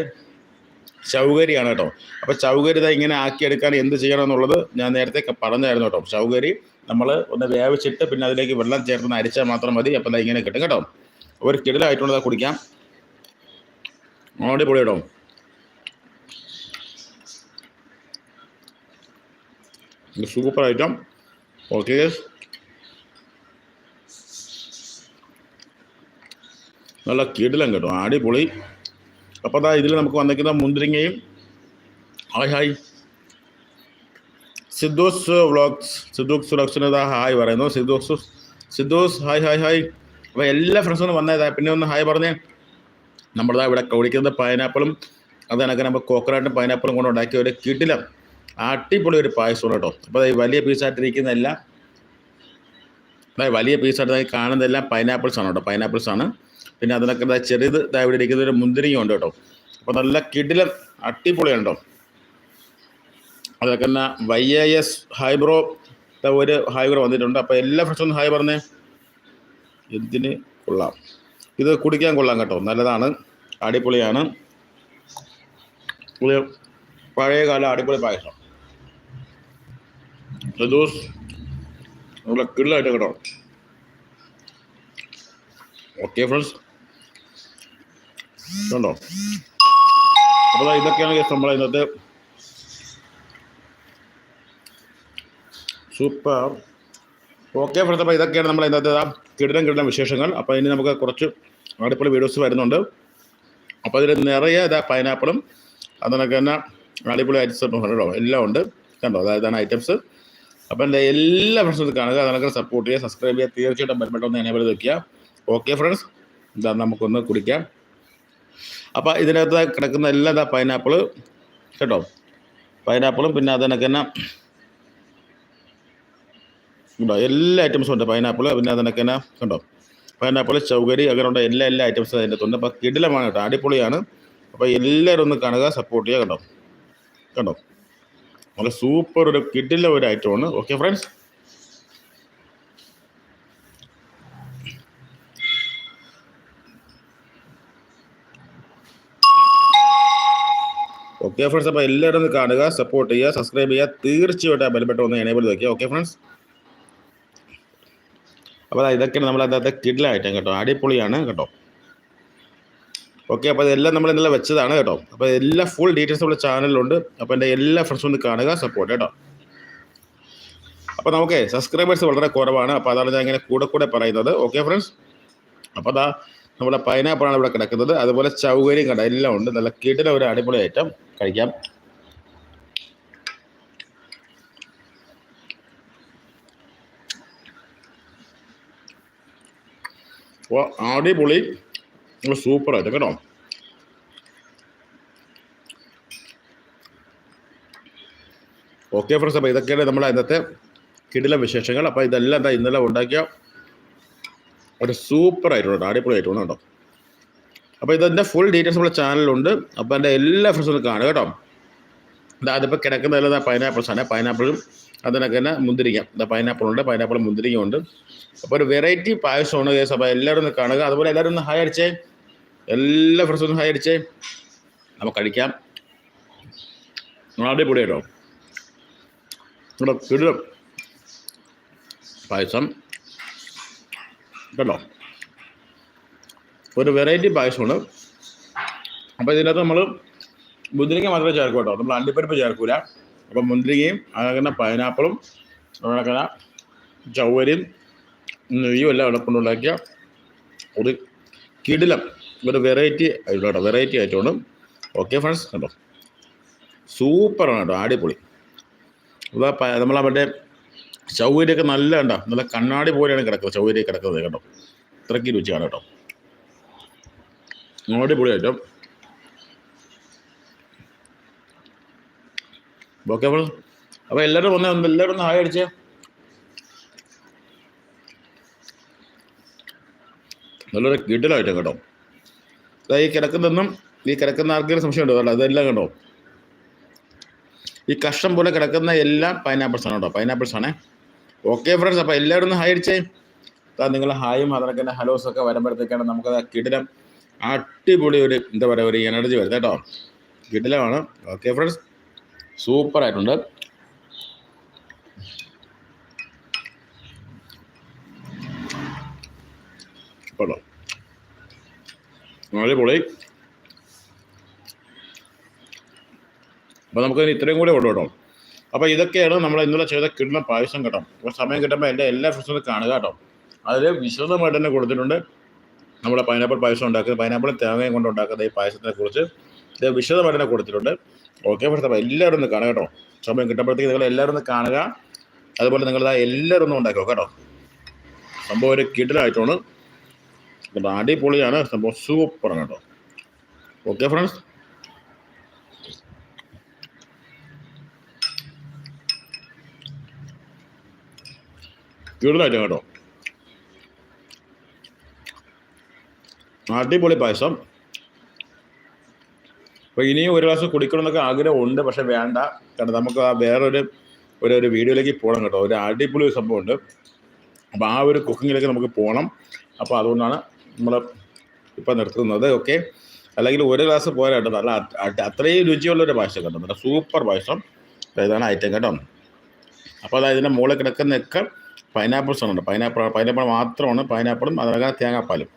ചൗകരിയാണ് കേട്ടോ. അപ്പോൾ ചൗകരി ഇതാ ഇങ്ങനെ ആക്കിയെടുക്കാൻ എന്ത് ചെയ്യണം എന്നുള്ളത് ഞാൻ നേരത്തെ പറഞ്ഞായിരുന്നു കേട്ടോ. ചൗകരി നമ്മൾ ഒന്ന് വേവിച്ചിട്ട് പിന്നെ അതിലേക്ക് വെള്ളം ചേർത്ത് അരിച്ചാൽ മാത്രം മതി. അപ്പം ദാ ഇങ്ങനെ കിട്ടും കേട്ടോ. ഒരു കിടിലായിട്ടുള്ളത് കുടിക്കാം. അടിപൊളി കേട്ടോ സൂപ്പർ ഐറ്റം ഓക്കെ നല്ല കിടിലം കേട്ടോ. അടിപൊളി. അപ്പോൾ അതാ ഇതിൽ നമുക്ക് വന്നിരിക്കുന്ന മുന്തിരിങ്ങയും hi hi Siddhus vlogs Siddhus ഇതാ ഹായ് പറയുന്നു. Siddhus Siddhus hi hi hi അപ്പോൾ എല്ലാ ഫ്രണ്ട്സും വന്നേതാ. പിന്നെ ഒന്ന് ഹായ് പറഞ്ഞേ. നമ്മളിതാ ഇവിടെ കുടിക്കുന്നത് പൈനാപ്പിളും അത് കണക്ക് നമ്മൾ കോക്കനട്ടും പൈനാപ്പിളും കൊണ്ട് ഉണ്ടാക്കിയ ഒരു കിടിലം അടിപൊളി ഒരു പായസമാണ് കേട്ടോ. അപ്പോൾ ഈ വലിയ പീസായിട്ടിരിക്കുന്നതല്ല അതായത് വലിയ പീസായിട്ട് കാണുന്നതെല്ലാം പൈനാപ്പിൾസ് ആണ് കേട്ടോ. പൈനാപ്പിൾസ് ആണ്. പിന്നെ അതിനൊക്കെ ദാ ഇവിടെ ഇരിക്കുന്ന ഒരു മുന്തിരിയും ഉണ്ട് കേട്ടോ. അപ്പോൾ നല്ല കിടിലം അടിപൊളിയാണ് കേട്ടോ. അതൊക്കെ തന്നെ വൈ എ എസ് ഹൈബ്രോ ഒരു ഹൈബ്രോ വന്നിട്ടുണ്ട്. അപ്പോൾ എല്ലാ ഫ്രണ്ട്സും ഹൈ പറഞ്ഞേ. എന്തിന് കൊള്ളാം. ഇത് കുടിക്കാൻ കൊള്ളാം കേട്ടോ. നല്ലതാണ്. അടിപൊളിയാണ്. ഇത് പഴയ കാല അടിപൊളി പായസം. ലദൂസ് നമ്മുടെ കിള്ളായിട്ട് കേട്ടോ. Okay friends. കണ്ടോ അപ്പോൾ ഇതൊക്കെയാണ് നമ്മളെ ഇന്നത്തെ സൂപ്പർ ഓക്കെ ഫ്രണ്ട്സ്. അപ്പോൾ ഇതൊക്കെയാണ് നമ്മൾ ഇന്നത്തെ കിടിലം കിടിലം വിശേഷങ്ങൾ. അപ്പോൾ ഇനി നമുക്ക് കുറച്ച് അടിപൊളി വീഡിയോസ് വരുന്നുണ്ട്. അപ്പോൾ അതിൽ നിറയെ ഇതാ പൈനാപ്പിളും അതിനൊക്കെ തന്നെ അടിപൊളി ഐറ്റംസ് കേട്ടോ എല്ലാം ഉണ്ട്. കണ്ടോ? അതായതാണ് ഐറ്റംസ് അപ്പോൾ എന്റെ എല്ലാ ഫ്രണ്ട്സും കാണുക. അതിനൊക്കെ സപ്പോർട്ട് ചെയ്യുക സബ്സ്ക്രൈബ് ചെയ്യുക. തീർച്ചയായിട്ടും ബെൽബട്ടൺ ഒന്ന് എനേബിൾ വെക്കുക. ഓക്കെ ഫ്രണ്ട്സ് ഇതാ നമുക്കൊന്ന് കുടിക്കാം. അപ്പോൾ ഇതിനകത്ത് കിടക്കുന്ന എല്ലാ ഇതാ പൈനാപ്പിൾ കേട്ടോ? പൈനാപ്പിളും പിന്നെ അതിനൊക്കെ തന്നെ കണ്ടോ എല്ലാ ഐറ്റംസും ഉണ്ട്. പൈനാപ്പിൾ പിന്നെ അതിനൊക്കെ തന്നെ കണ്ടോ? പൈനാപ്പിൾ ചൗകരി അങ്ങനെയുള്ള എല്ലാ എല്ലാ ഐറ്റംസും അതിന്റെ അപ്പോൾ കിടിലമാണ് കേട്ടോ. അടിപൊളിയാണ്. അപ്പോൾ എല്ലാവരും ഒന്ന് കാണുക സപ്പോർട്ട് ചെയ്യുക കണ്ടോ? കണ്ടോ? നല്ല സൂപ്പർ ഒരു കിടില ഒരു ഐറ്റമാണ് ഓക്കെ ഫ്രണ്ട്സ് ഓക്കെ ഫ്രണ്ട്സ് അപ്പോൾ എല്ലാവരും ഒന്ന് കാണുക സപ്പോർട്ട് ചെയ്യുക സബ്സ്ക്രൈബ് ചെയ്യുക. തീർച്ചയായിട്ടും ബെൽബട്ടൺ ഒന്ന് എനേബിൾ വയ്ക്കുക ഓക്കെ ഫ്രണ്ട്സ് അപ്പോൾ ഇതൊക്കെ നമ്മൾ അതായത് കിഡിലായിട്ടും കേട്ടോ. അടിപൊളിയാണ് കേട്ടോ. ഓക്കെ അപ്പോൾ ഇതെല്ലാം നമ്മൾ ഇന്നലെ വെച്ചതാണ് കേട്ടോ. അപ്പോൾ എല്ലാ ഫുൾ ഡീറ്റെയിൽസ് നമ്മുടെ ചാനലിലുണ്ട് അപ്പോൾ എന്റെ എല്ലാ ഫ്രണ്ട്സും ഒന്ന് കാണുക സപ്പോർട്ട് കേട്ടോ. അപ്പോൾ നമുക്ക് സബ്സ്ക്രൈബേഴ്സ് വളരെ കുറവാണ്. അപ്പോൾ അതാണ് ഞാൻ ഇങ്ങനെ കൂടെ കൂടെ പറയുന്നത്. ഓക്കെ ഫ്രണ്ട്സ് അപ്പോൾ അതാ നമ്മുടെ പൈനാപ്പിളാണ് ഇവിടെ കിടക്കുന്നത്. അതുപോലെ ചൗകര്യം കണ്ട എല്ലാം ഉണ്ട്. നല്ല കിടില ഒരു അടിപൊളി ഐറ്റം കഴിക്കാം. അപ്പോൾ അടിപൊളി. സൂപ്പർ ആയിട്ട് കേട്ടോ. ഓക്കെ ഫ്രണ്ട്സ് അപ്പോൾ ഇതൊക്കെയാണ് നമ്മളെ ഇന്നത്തെ കിടില വിശേഷങ്ങൾ. അപ്പോൾ ഇതെല്ലാം എന്താ ഇന്നലെ ഉണ്ടാക്കിയ ഒരു സൂപ്പർ ആയിട്ടുണ്ട് അടിപൊളി ആയിട്ടുണ്ട് കേട്ടോ. അപ്പോൾ ഇതിന്റെ ഫുൾ ഡീറ്റെയിൽസ് നമ്മുടെ ചാനലിലുണ്ട് അപ്പോൾ എന്റെ എല്ലാ ഫ്രണ്ട്സും കാണുക കേട്ടോ. അതിപ്പോൾ കിടക്കുന്നതല്ല പൈനാപ്പിൾസ് ആണ്. പൈനാപ്പിളും അതിനൊക്കെ തന്നെ മുന്തിരിങ്ങ പൈനാപ്പിൾ ഉണ്ട് പൈനാപ്പിൾ മുന്തിരിക്ക ഉണ്ട് അപ്പോൾ ഒരു വെറൈറ്റി പായസമാണ് കേസ് അപ്പോൾ എല്ലാവരും ഒന്ന് കാണുക. അതുപോലെ എല്ലാവരും ഒന്ന് ഹായ് എല്ലാ ഫ്രണ്ട്സും ഒന്ന് ഹായ് നമുക്ക് കഴിക്കാം. അടിപൊളി കേട്ടോ ഇവിടെ കിടും പായസം. കേട്ടോ ഒരു വെറൈറ്റി പായസമാണ്. അപ്പോൾ ഇതിനകത്ത് നമ്മൾ മുന്തിരിക്ക മാത്രമേ ചേർക്കൂ കേട്ടോ. നമ്മൾ അണ്ടിപ്പരിപ്പ് ചേർക്കൂല. അപ്പം മുന്തിരിങ്ങയും അങ്ങനെ പൈനാപ്പിളും അങ്ങനെ ചവ്വരിയും നെയ്യും എല്ലാം ഇവിടെ കൊണ്ടുണ്ടാക്കിയ ഒരു കിടിലം ഒരു വെറൈറ്റി ആയിട്ടുള്ള കേട്ടോ വെറൈറ്റി ആയിട്ടുണ്ട് ഓക്കെ ഫ്രണ്ട്സ് കേട്ടോ സൂപ്പറാണ് കേട്ടോ അടിപൊളി. ഇതാ നമ്മളെ മറ്റേ ചൗവരിയൊക്കെ നല്ല കണ്ടോ നല്ല കണ്ണാടി പോലെയാണ് കിടക്കുന്നത് ചൗവരി കിടക്കുന്നത് കേട്ടോ ഇത്രയ്ക്ക് രുചിയാണ് കേട്ടോ. അടിപൊളി ഓക്കെ അപ്പോൾ അപ്പോൾ എല്ലാവരും ഒന്ന് എല്ലാവരും ഒന്ന് ഹായ് അടിച്ചേ. നല്ലൊരു കിടിലായിട്ട് കേട്ടോ. ഈ കിടക്കുന്നൊന്നും ഈ കിടക്കുന്ന ആർക്കെങ്കിലും സംശയം ഉണ്ടോ അല്ല അതെല്ലാം കേട്ടോ ഈ കഷ്ടം പോലെ കിടക്കുന്ന എല്ലാം പൈനാപ്പിൾസ് ആണ് കേട്ടോ പൈനാപ്പിൾസ് ആണേ. ഓക്കെ ഫ്രണ്ട്സ് അപ്പോൾ എല്ലാവരും ഒന്ന് ഹായ് അടിച്ചേ. നിങ്ങൾ ഹായും അതിനൊക്കെ തന്നെ ഹലോസ് ഒക്കെ വരുമ്പോഴത്തേക്കാണ് നമുക്കത് ആ കിടിലം അടിപൊളി ഒരു എന്താ പറയുക ഒരു എനർജി വരുന്നത് കേട്ടോ. കിടിലമാണ്. ഓക്കെ ഫ്രണ്ട്സ് സൂപ്പർ ആയിട്ടുണ്ട്. കേട്ടോ അടിപൊളി. അപ്പോൾ നമുക്കതിന് ഇത്രയും കൂടെ ഉള്ളൂ കേട്ടോ. അപ്പോൾ ഇതൊക്കെയാണ് നമ്മൾ ഇന്നലെ ചെയ്ത കിട്ടുന്ന പായസം കേട്ടോ. അപ്പോൾ സമയം കിട്ടുമ്പോൾ എന്റെ എല്ലാ ഫ്രണ്ട്സും കാണുക കേട്ടോ. അതിൽ വിശദമായിട്ട് തന്നെ കൊടുത്തിട്ടുണ്ട്. നമ്മുടെ പൈനാപ്പിൾ പായസം ഉണ്ടാക്കുന്നത് പൈനാപ്പിൾ തേങ്ങയും കൊണ്ട് ഉണ്ടാക്കുന്ന ഈ പായസത്തിനെ കുറിച്ച് ഇത് വിശദമായിട്ട് തന്നെ കൊടുത്തിട്ടുണ്ട്. ഓക്കെ ഫ്രണ്ട്സ് അപ്പോൾ എല്ലാവരും ഒന്ന് കാണുക കേട്ടോ. സമയം കിട്ടുമ്പോഴത്തേക്ക് നിങ്ങൾ എല്ലാവരും ഒന്ന് കാണുക. അതുപോലെ നിങ്ങൾ എല്ലാവരും ഒന്ന് ഉണ്ടാക്കുക കേട്ടോ. സംഭവം ഒരു കിടിലായിട്ടാണ്. അടിപൊളിയാണ്. സംഭവം സൂപ്പറാണ് കേട്ടോ. ഓക്കെ ഫ്രണ്ട്സ് കിടിലായിട്ടാണ് കേട്ടോ. അടിപൊളി പായസം. അപ്പോൾ ഇനിയും ഒരു ഗ്ലാസ് കുടിക്കണം എന്നൊക്കെ ആഗ്രഹമുണ്ട് പക്ഷെ വേണ്ട. കാരണം നമുക്ക് ആ വേറൊരു ഒരു ഒരു വീഡിയോയിലേക്ക് പോകണം കേട്ടോ. ഒരു അടിപൊളി സംഭവമുണ്ട്. അപ്പോൾ ആ ഒരു കുക്കിങ്ങിലേക്ക് നമുക്ക് പോകണം. അപ്പോൾ അതുകൊണ്ടാണ് നമ്മൾ ഇപ്പം നിർത്തുന്നത്. ഓക്കെ? അല്ലെങ്കിൽ ഒരു ഗ്ലാസ് പോരാ കേട്ടോ. നല്ല അത്രയും രുചിയുള്ളൊരു പായസം കേട്ടോ. നല്ല സൂപ്പർ പായസം. ഇതാണ് ഐറ്റം കേട്ടോ. അപ്പോൾ അതായത് ഇതിന്റെ മുകളിൽ കിടക്കുന്നതൊക്കെ പൈനാപ്പിൾസ് ഉണ്ട്. പൈനാപ്പിൾ പൈനാപ്പിൾ മാത്രമാണ്. പൈനാപ്പിളും അതിനകം തേങ്ങാപ്പാലും.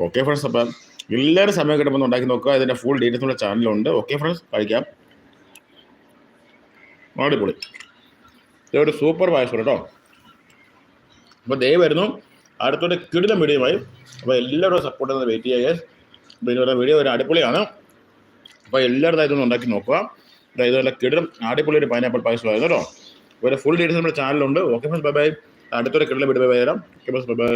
Okay friends? അപ്പം എല്ലാവരും സമയം കിട്ടുമ്പോൾ ഉണ്ടാക്കി നോക്കുക. ഇതിന്റെ ഫുൾ ഡീറ്റെയിൽസ് നമ്മുടെ ചാനലുണ്ട് ഓക്കെ ഫ്രണ്ട്സ് കഴിക്കാം അടിപൊളി. ഇതൊരു സൂപ്പർ പായസം കേട്ടോ. അപ്പോൾ ദേ വരുന്നു. അടുത്തോടെ കിടിലം വീഡിയോയുമായി. അപ്പോൾ എല്ലാവരും സപ്പോർട്ട് ചെയ്യുന്നത് വെയിറ്റ് ചെയ്യുക പിന്നെ വീഡിയോ ഒരു അടിപൊളിയാണ്. അപ്പോൾ എല്ലാവരുടെ ഇതൊന്നും ഉണ്ടാക്കി നോക്കുക. ഇതുപോലെ കിടിലം അടിപൊളി ഒരു പൈനാപ്പിൾ പായസമായിരുന്നു കേട്ടോ. ഒരു ഫുൾ ഡീറ്റെയിൽസ് നമ്മുടെ ചാനലുണ്ട് ഓക്കെ ഫ്രണ്ട്സ് ബൈ ബൈ അടുത്തൊരു കിടിലം വീഡിയോ ബൈ തരാം ഓക്കെ ബൈ ബൈ